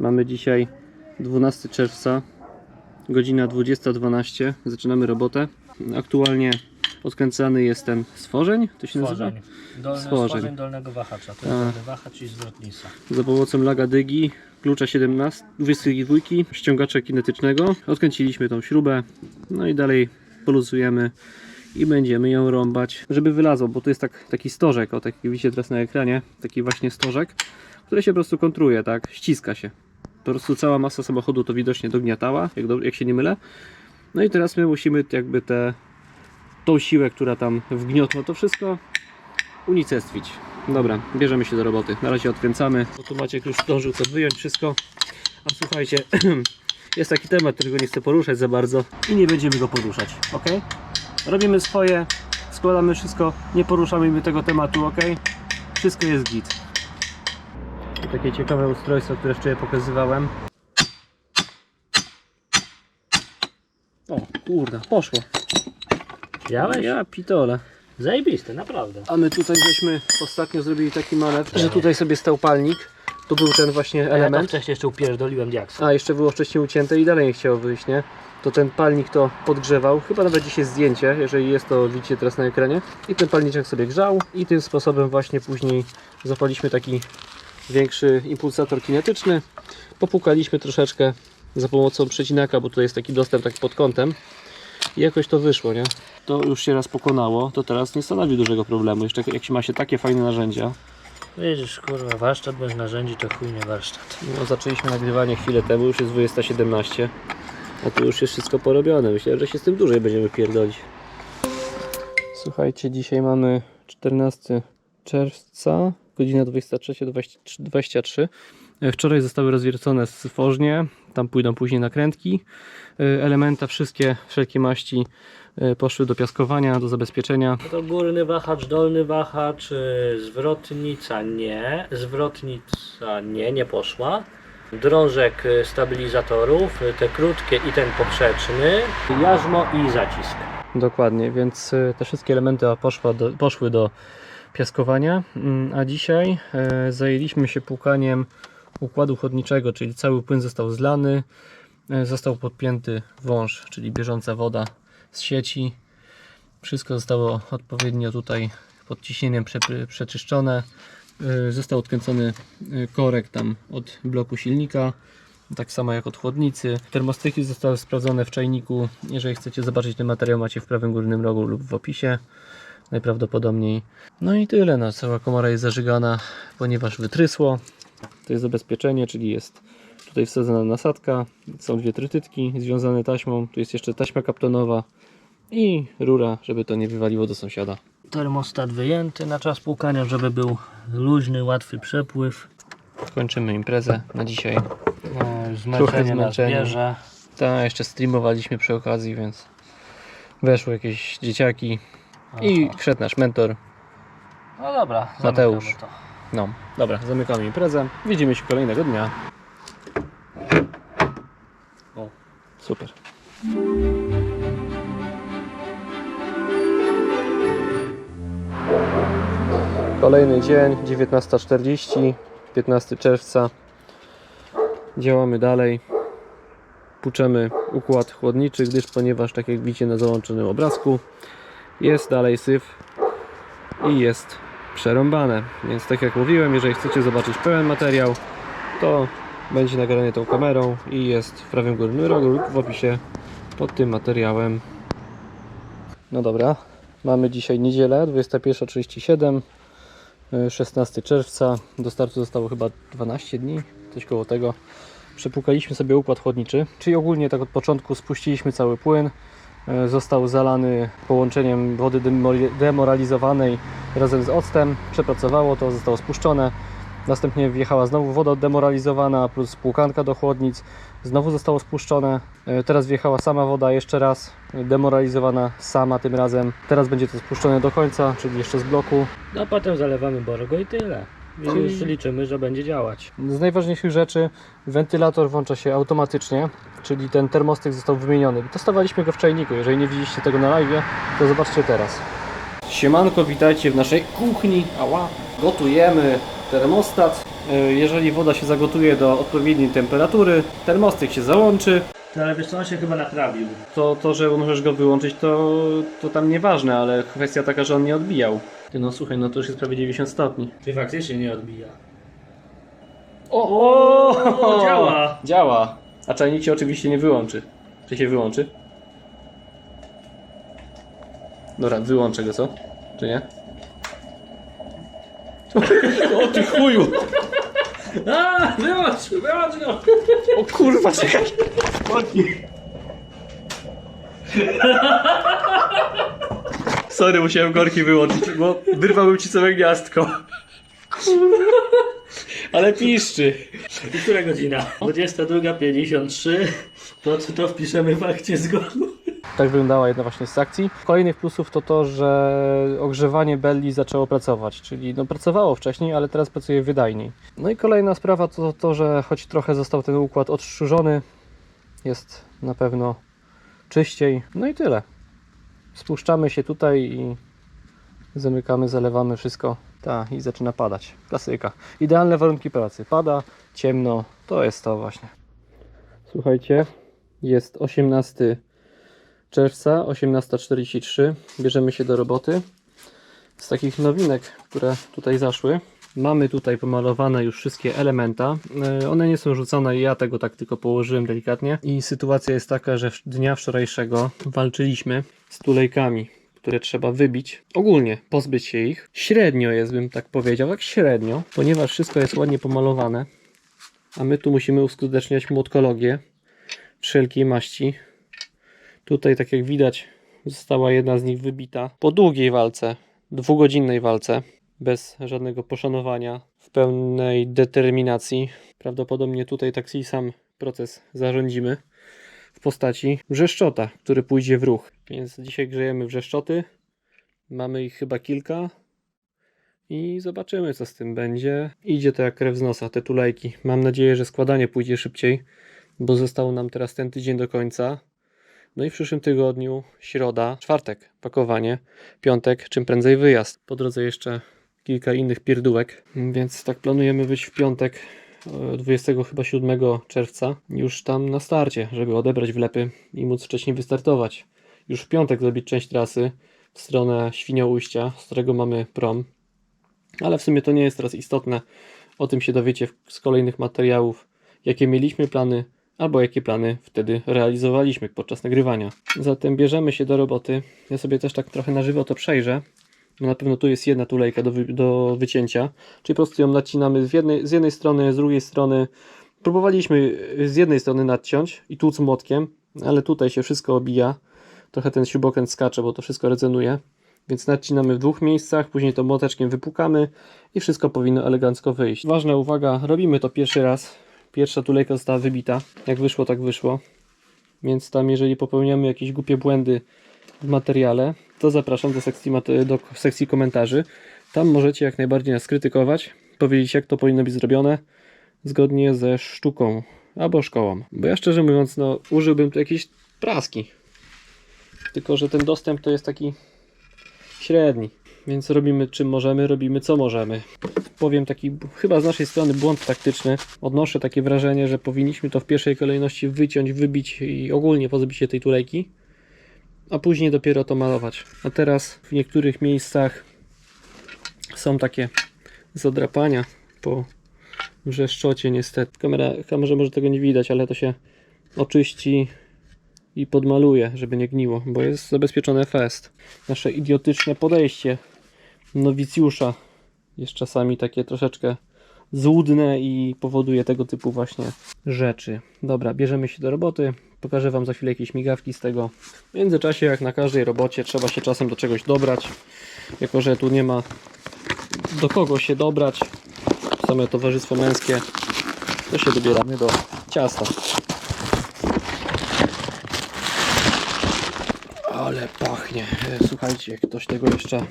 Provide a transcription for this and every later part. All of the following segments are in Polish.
Mamy dzisiaj 12 czerwca, godzina 20.12. Zaczynamy robotę. Aktualnie odkręcany jest ten stworzeń, to się nazywa? Stworzeń. Dolny Stworzeń. stworzeń. dolnego wahacza. To jest dolny wahacz i zwrotnica. Za pomocą laga dygi, klucza 17, 22, ściągacza kinetycznego. Odkręciliśmy tą śrubę, no i dalej poluzujemy i będziemy ją rąbać, żeby wylazło, bo to jest tak, taki stożek, o taki widzicie teraz na ekranie, taki właśnie stożek, który się po prostu kontruje, tak, ściska się. Po prostu cała masa samochodu to widocznie dogniatała, jak, do, jak się nie mylę. No i teraz my musimy jakby te, tą siłę, która tam wgniotła to wszystko, unicestwić. Dobra, bierzemy się do roboty. Na razie odkręcamy, bo tu Maciek już zdążył to wyjąć wszystko. A słuchajcie, jest taki temat, którego nie chcę poruszać za bardzo i nie będziemy go poruszać, ok? Robimy swoje, składamy wszystko, nie poruszamy tego tematu, ok? Wszystko jest git. Takie ciekawe ustrojstwo, które wczoraj pokazywałem. O, kurde, poszło. Widziałeś? Ja pitole. Zajebiste, naprawdę. A my tutaj żeśmy ostatnio zrobili taki manewr, że tutaj sobie stał palnik. Tu był ten właśnie Ja to element. wcześniej jeszcze upierdoliłem diaksa. A jeszcze było wcześniej ucięte i dalej nie chciało wyjść, nie? To ten palnik to podgrzewał. Chyba nawet dzisiaj zdjęcie, jeżeli jest to widzicie teraz na ekranie. I ten palniczek sobie grzał i tym sposobem właśnie później zapaliśmy taki większy impulsator kinetyczny. Popukaliśmy troszeczkę za pomocą przecinaka, bo tutaj jest taki dostęp tak pod kątem. I jakoś to wyszło, nie? To już się raz pokonało, to teraz nie stanowi dużego problemu. Jeszcze jak się ma się takie fajne narzędzia, Widzisz, kurwa, warsztat bez narzędzi to chuj nie warsztat. No, zaczęliśmy nagrywanie chwilę temu, już jest 20.17, a tu już jest wszystko porobione. Myślę, że się z tym dłużej będziemy pierdolić. Słuchajcie, dzisiaj mamy 14 czerwca, godzina 23.23. E, Wczoraj zostały rozwiercone stworznie, tam pójdą później nakrętki. E, Elementa wszystkie, wszelkie maści e, poszły do piaskowania, do zabezpieczenia. To górny wahacz, dolny wahacz, zwrotnica nie, zwrotnica nie, nie poszła. Drążek stabilizatorów, te krótkie i ten poprzeczny, jarzmo i zacisk. Dokładnie, więc te wszystkie elementy poszła do, poszły do piaskowania, Mm, a dzisiaj e, zajęliśmy się płukaniem układu chłodniczego, czyli cały płyn został zlany, e, został podpięty wąż, czyli bieżąca woda z sieci. Wszystko zostało odpowiednio tutaj pod ciśnieniem prze- przeczyszczone. E, Został odkręcony korek tam od bloku silnika tak samo jak od chłodnicy. Termostyki zostały sprawdzone w czajniku. Jeżeli chcecie zobaczyć ten materiał, macie w prawym górnym rogu lub w opisie. Najprawdopodobniej. No i tyle. No, cała komora jest zażygana, ponieważ wytrysło. To jest zabezpieczenie, czyli jest tutaj wsadzona nasadka. Są dwie trytytki związane taśmą. Tu jest jeszcze taśma kaptonowa i rura, żeby to nie wywaliło do sąsiada. Termostat wyjęty na czas płukania, żeby był luźny, łatwy przepływ. Kończymy imprezę na dzisiaj. No, zmęczenie nas bierze. Ta jeszcze streamowaliśmy przy okazji, więc weszły jakieś dzieciaki i wszedł nasz mentor. No dobra, Mateusz. To. No, dobra, zamykamy imprezę. Widzimy się kolejnego dnia. O. Super. Kolejny dzień, 19.40, 15 czerwca. Działamy dalej. Puczemy układ chłodniczy, gdyż ponieważ tak jak widzicie na załączonym obrazku jest dalej syf i jest przerąbane. Więc tak jak mówiłem, jeżeli chcecie zobaczyć pełen materiał, to będzie nagrany tą kamerą i jest w prawym górnym rogu w opisie pod tym materiałem. No dobra, mamy dzisiaj niedzielę 21.37 y, 16 czerwca. Do startu zostało chyba 12 dni, coś koło tego. Przepłukaliśmy sobie układ chłodniczy, czyli ogólnie tak od początku spuściliśmy cały płyn. Y, Został zalany połączeniem wody demoralizowanej razem z octem. Przepracowało to, zostało spuszczone. Następnie wjechała znowu woda demoralizowana plus płukanka do chłodnic. Znowu zostało spuszczone. E, Teraz wjechała sama woda jeszcze raz, e, demoralizowana sama tym razem. Teraz będzie to spuszczone do końca, czyli jeszcze z bloku. No potem zalewamy borgo i tyle. I Czyli- już liczymy, że będzie działać. Z najważniejszych rzeczy wentylator włącza się automatycznie, czyli ten termostyk został wymieniony. Testowaliśmy go w czajniku, jeżeli nie widzieliście tego na live, to zobaczcie teraz. Siemanko, witajcie w naszej kuchni. Ała. Gotujemy termostat. Y, Jeżeli woda się zagotuje do odpowiedniej temperatury, termostyk się załączy. Ale wiesz co, on się chyba naprawił. To, to że możesz go wyłączyć, to, to tam nieważne, ale kwestia taka, że on nie odbijał. Ty no słuchaj, no to już jest prawie 90 stopni. Ty faktycznie nie odbija. O, O, działa. Działa. A czajnik się oczywiście nie wyłączy. Czy się wyłączy? Dobra, wyłączę go, co? Czy nie? O ty chuju! A, wyłącz, wyłącz go! O kurwa, czekaj! Sorry, musiałem gorki wyłączyć, bo wyrwałbym ci całe gniazdko. Ale piszczy. I która godzina? 22.53. To czy to wpiszemy w akcie zgonu? Tak wyglądała jedna właśnie z akcji. Kolejnych plusów to to, że ogrzewanie belli zaczęło pracować, czyli no pracowało wcześniej, ale teraz pracuje wydajniej. No i kolejna sprawa to to, że choć trochę został ten układ odstrzyżony, jest na pewno czyściej. No i tyle. Spuszczamy się tutaj i zamykamy, zalewamy wszystko. Ta, i zaczyna padać. Klasyka. Idealne warunki pracy. Pada, ciemno, to jest to właśnie. Słuchajcie, jest 18 czerwca 18.43 bierzemy się do roboty z takich nowinek, które tutaj zaszły mamy tutaj pomalowane już wszystkie elementa. E, one nie są rzucone, ja tego tak tylko położyłem delikatnie. I sytuacja jest taka, że dnia wczorajszego walczyliśmy z tulejkami które trzeba wybić, ogólnie pozbyć się ich. Średnio jest, bym tak powiedział, tak średnio, ponieważ wszystko jest ładnie pomalowane, a my tu musimy uskuteczniać młotkologię wszelkiej maści. Tutaj, tak jak widać, została jedna z nich wybita po długiej walce, dwugodzinnej walce, bez żadnego poszanowania, w pełnej determinacji. Prawdopodobnie tutaj taki sam proces zarządzimy w postaci wrzeszczota, który pójdzie w ruch. Więc dzisiaj grzejemy wrzeszczoty. Mamy ich chyba kilka. I zobaczymy, co z tym będzie. Idzie to jak krew z nosa, te tulejki. Mam nadzieję, że składanie pójdzie szybciej, bo został nam teraz ten tydzień do końca. No i w przyszłym tygodniu, środa, czwartek, pakowanie, piątek, czym prędzej wyjazd. Po drodze jeszcze kilka innych pierdółek, więc tak planujemy być w piątek, e, 20 chyba 7 czerwca, już tam na starcie, żeby odebrać wlepy i móc wcześniej wystartować. Już w piątek zrobić część trasy w stronę Świnoujścia, z którego mamy prom. Ale w sumie to nie jest teraz istotne. O tym się dowiecie z kolejnych materiałów, jakie mieliśmy plany, albo jakie plany wtedy realizowaliśmy podczas nagrywania. Zatem bierzemy się do roboty. Ja sobie też tak trochę na żywo to przejrzę. Bo na pewno tu jest jedna tulejka do, wy, do wycięcia. Czyli po prostu ją nacinamy z jednej, z jednej strony, z drugiej strony. Próbowaliśmy z jednej strony nadciąć i tłuc młotkiem, ale tutaj się wszystko obija. Trochę ten śrubokręt skacze, bo to wszystko rezonuje. Więc nacinamy w dwóch miejscach, później to młoteczkiem wypukamy i wszystko powinno elegancko wyjść. Ważna uwaga, robimy to pierwszy raz. Pierwsza tulejka została wybita. Jak wyszło, tak wyszło. Więc tam, jeżeli popełniamy jakieś głupie błędy w materiale, to zapraszam do sekcji, do sekcji komentarzy. Tam możecie jak najbardziej nas krytykować, powiedzieć, jak to powinno być zrobione zgodnie ze sztuką albo szkołą. Bo ja szczerze mówiąc, no, użyłbym tu jakiejś praski. Tylko, że ten dostęp to jest taki średni. Więc robimy czym możemy, robimy co możemy. Powiem taki chyba z naszej strony błąd taktyczny. Odnoszę takie wrażenie, że powinniśmy to w pierwszej kolejności wyciąć, wybić i ogólnie pozbyć się tej tulejki, a później dopiero to malować. A teraz w niektórych miejscach są takie zadrapania po wrzeszczocie niestety. Kamera, kamerze może tego nie widać, ale to się oczyści i podmaluje, żeby nie gniło, bo jest zabezpieczone fest. Nasze idiotyczne podejście nowicjusza jest czasami takie troszeczkę złudne i powoduje tego typu właśnie rzeczy. Dobra, bierzemy się do roboty. Pokażę Wam za chwilę jakieś migawki z tego. W międzyczasie, jak na każdej robocie, trzeba się czasem do czegoś dobrać. Jako, że tu nie ma do kogo się dobrać, same towarzystwo męskie, to się dobieramy do ciasta. Ale pachnie. E, Słuchajcie, ktoś tego jeszcze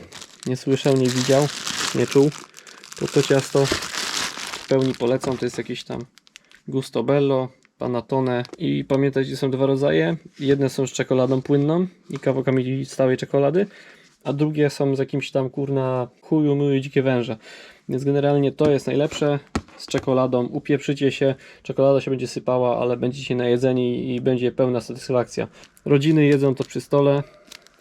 nie słyszał, nie widział, nie czuł, to to ciasto pełni polecam. To jest jakieś tam Gusto Bello, Panettone i pamiętajcie, są dwa rodzaje. Jedne są z czekoladą płynną i kawałkami stałej czekolady, a drugie są z jakimś tam kurna chuju myły dzikie węże. Więc generalnie to jest najlepsze. z czekoladą, upieprzycie się, czekolada się będzie sypała, ale będziecie najedzeni i będzie pełna satysfakcja. Rodziny jedzą to przy stole,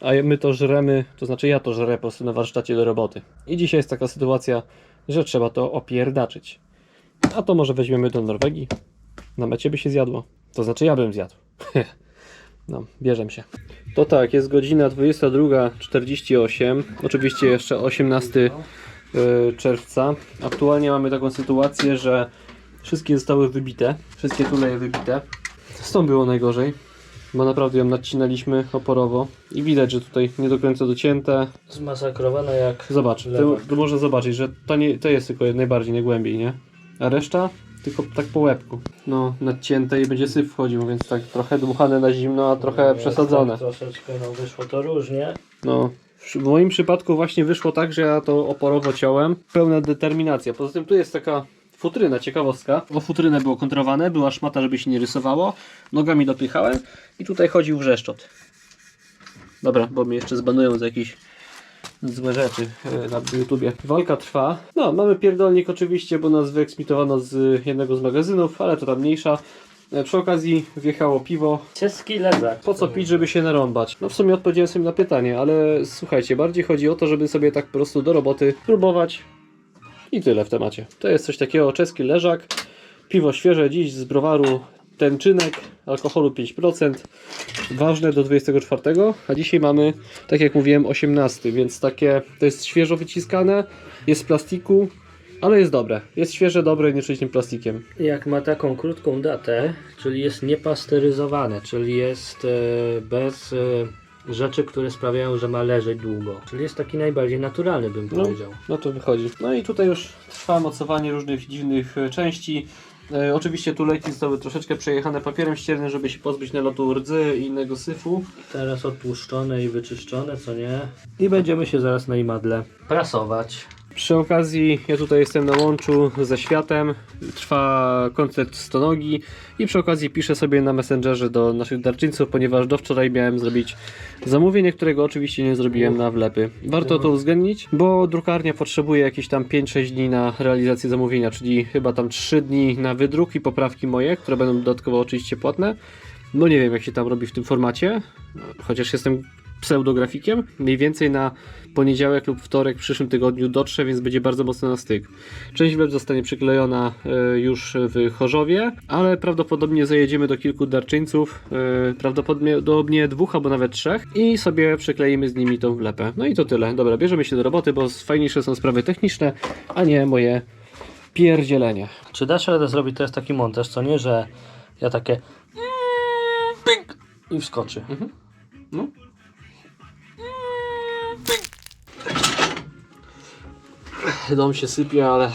a my to żremy, to znaczy ja to żrę po prostu na warsztacie do roboty. I dzisiaj jest taka sytuacja, że trzeba to opierdaczyć. A to może weźmiemy do Norwegii. Na mecie by się zjadło. To znaczy ja bym zjadł. no, bierzem się. To tak, jest godzina 22.48. Oczywiście jeszcze 18 y, czerwca. Aktualnie mamy taką sytuację, że wszystkie zostały wybite. Wszystkie tuleje wybite. Z tą było najgorzej. Bo naprawdę ją nacinaliśmy oporowo. I widać, że tutaj nie do końca docięte. Zmasakrowane jak Zobacz, to można zobaczyć, że to, nie, to jest tylko najbardziej, najgłębiej, nie? A reszta tylko tak po łebku. No, nadcięte i będzie syf wchodził, więc tak trochę dmuchane na zimno, a trochę przesadzone. Tak, troszeczkę no, wyszło to różnie. No, w moim przypadku właśnie wyszło tak, że ja to oporowo ciąłem. Pełna determinacja. Poza tym tu jest taka futryna, ciekawostka. O futrynę było kontrowane, była szmata, żeby się nie rysowało. Nogami dopychałem i tutaj chodził wrzeszczot. Dobra, bo mnie jeszcze zbanują za jakieś złe rzeczy e, na YouTubie. Walka trwa. No, mamy pierdolnik oczywiście, bo nas wyeksmitowano z jednego z magazynów, ale to tam mniejsza. E, Przy okazji wjechało piwo, Czeski lezak. po co pić, żeby się narąbać? No w sumie odpowiedziałem sobie na pytanie, ale słuchajcie, bardziej chodzi o to, żeby sobie tak po prostu do roboty próbować i tyle w temacie. To jest coś takiego, czeski leżak, piwo świeże dziś z browaru Tęczynek, alkoholu 5%, ważne do 24, a dzisiaj mamy, tak jak mówiłem, 18, więc takie, to jest świeżo wyciskane, jest z plastiku, ale jest dobre. Jest świeże, dobre, nie czuć tym plastikiem. Jak ma taką krótką datę, czyli jest niepasteryzowane, czyli jest e, bez e, rzeczy, które sprawiają, że ma leżeć długo. Czyli jest taki najbardziej naturalny, bym No. powiedział. No to wychodzi. No i tutaj już trwa mocowanie różnych dziwnych e, części. E, oczywiście tu leki zostały troszeczkę przejechane papierem ściernym, żeby się pozbyć nalotu rdzy i innego syfu. Teraz odtłuszczone i wyczyszczone, co nie? I będziemy się zaraz na imadle prasować. Przy okazji ja tutaj jestem na łączu ze światem, trwa koncert stonogi i przy okazji piszę sobie na Messengerze do naszych darczyńców, ponieważ do wczoraj miałem zrobić zamówienie, którego oczywiście nie zrobiłem na wlepy. Warto to uwzględnić, bo drukarnia potrzebuje jakieś tam 5-6 dni na realizację zamówienia, czyli chyba tam 3 dni na wydruk i poprawki moje, które będą dodatkowo oczywiście płatne. No nie wiem jak się tam robi w tym formacie, chociaż jestem pseudografikiem. Mniej więcej na poniedziałek lub wtorek w przyszłym tygodniu dotrze, więc będzie bardzo mocno na styk. Część web zostanie przyklejona e, już w Chorzowie, ale prawdopodobnie zajedziemy do kilku darczyńców, e, prawdopodobnie dwóch albo nawet trzech i sobie przykleimy z nimi tą wlepę. No i to tyle. Dobra, bierzemy się do roboty, bo fajniejsze są sprawy techniczne, a nie moje pierdzielenie. Czy dasz radę zrobić teraz taki montaż, co nie, że ja takie pyk i wskoczy. No. Dom się sypie, ale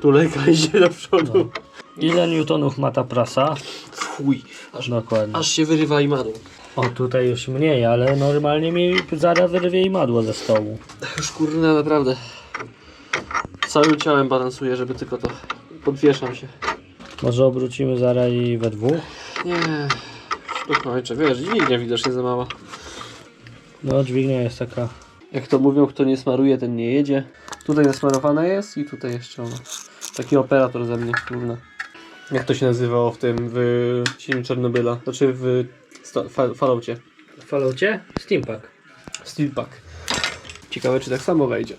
tulejka idzie do przodu. Ile newtonów ma ta prasa? Fuj, aż, Dokładnie. aż się wyrywa i madło. O, tutaj już mniej, ale normalnie mi zaraz wyrwie i madło ze stołu. Już kurde, naprawdę. Całym ciałem balansuję, żeby tylko to... Podwieszam się. Może obrócimy zaraz i we dwóch? Nie, dokończę. Wiesz, dźwignia widocznie za mała. No, dźwignia jest taka... Jak to mówią, kto nie smaruje, ten nie jedzie. Tutaj nasmarowane jest i tutaj jeszcze ona. Taki operator ze mnie, kurna. Jak to się nazywało w tym, w filmie Czarnobyla? Znaczy w fa- Falloutie. W Falloutie? Steampack. Steelpack. Ciekawe, czy tak samo wejdzie.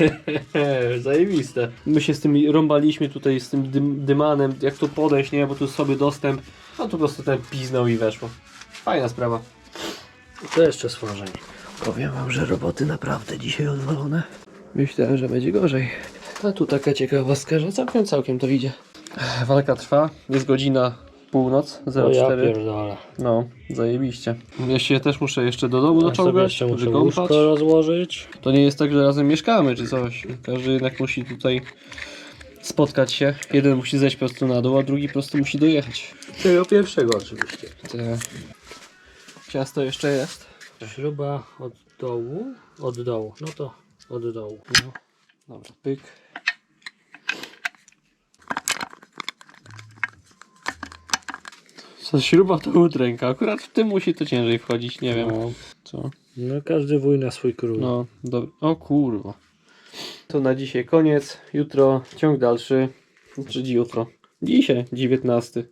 Zajebiste. My się z tym rąbaliśmy tutaj, z tym dym, dymanem, jak tu podejść, nie, bo tu sobie dostęp. A tu po prostu ten piznął i weszło. Fajna sprawa. To jeszcze stworzenie. Powiem wam, że roboty naprawdę dzisiaj odwalone. Myślałem, że będzie gorzej. A tu taka ciekawostka, że całkiem, całkiem to widzę. Walka trwa, jest godzina północ, O ja 04. pierdolę. No, zajebiście. Ja się też muszę jeszcze do domu Ja muszę wykąpać. rozłożyć. To nie jest tak, że razem mieszkamy czy coś. Każdy jednak musi tutaj spotkać się. Jeden musi zejść po prostu na dół, a drugi po prostu musi dojechać. Tego pierwszego oczywiście. Te... Ciasto jeszcze jest. Śruba od dołu. Od dołu. No to od dołu. No. Dobra, pyk. Co śruba to udręka. Akurat w tym musi to ciężej wchodzić, nie wiem. No. Co? no każdy wuj na swój król. No, dobra. O kurwa. To na dzisiaj koniec. Jutro ciąg dalszy. Czy jutro? Dzisiaj, 19.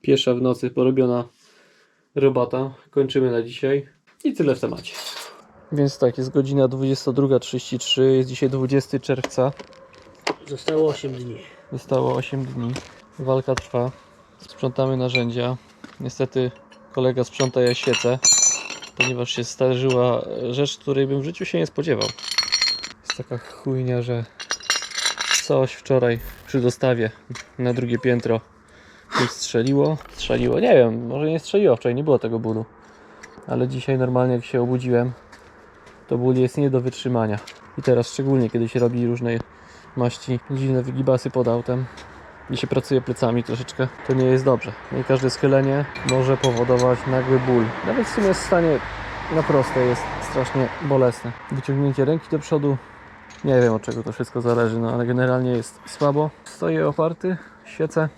Pierwsza w nocy porobiona robota. Kończymy na dzisiaj. I tyle w temacie. Więc tak, jest godzina 22.33. Jest dzisiaj 20 czerwca. Zostało 8 dni. Zostało 8 dni. Walka trwa. Sprzątamy narzędzia. Niestety kolega sprząta ja świecę, ponieważ się zdarzyła rzecz, której bym w życiu się nie spodziewał. Jest taka chujnia, że coś wczoraj przy dostawie na drugie piętro mi strzeliło. Strzeliło, nie wiem, może nie strzeliło, wczoraj nie było tego bólu. Ale dzisiaj normalnie jak się obudziłem, to ból jest nie do wytrzymania. I teraz szczególnie, kiedy się robi różne maści, dziwne wygibasy pod autem i się pracuje plecami troszeczkę, to nie jest dobrze. No i każde schylenie może powodować nagły ból. Nawet w sumie w stanie na proste jest strasznie bolesne. Wyciągnięcie ręki do przodu, nie wiem od czego to wszystko zależy, no ale generalnie jest słabo. Stoję oparty, świecę,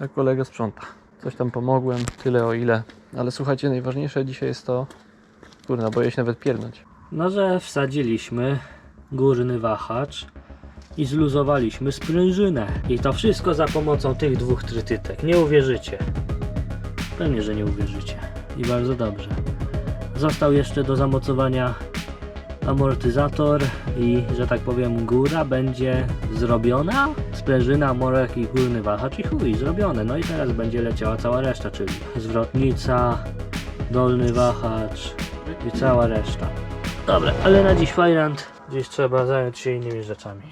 a kolega sprząta. Coś tam pomogłem, tyle o ile. Ale słuchajcie, najważniejsze dzisiaj jest to, kurna, boję się nawet piernąć. No, że wsadziliśmy górny wahacz i zluzowaliśmy sprężynę. I to wszystko za pomocą tych dwóch trytytek. Nie uwierzycie. Pewnie, że nie uwierzycie. I bardzo dobrze. Został jeszcze do zamocowania amortyzator i, że tak powiem, góra będzie zrobiona. Sprężyna, morek i górny wahacz i chuj, zrobione. No i teraz będzie leciała cała reszta, czyli zwrotnica, dolny wahacz i cała reszta. Dobra, ale na dziś fajrant. Dziś trzeba zająć się innymi rzeczami.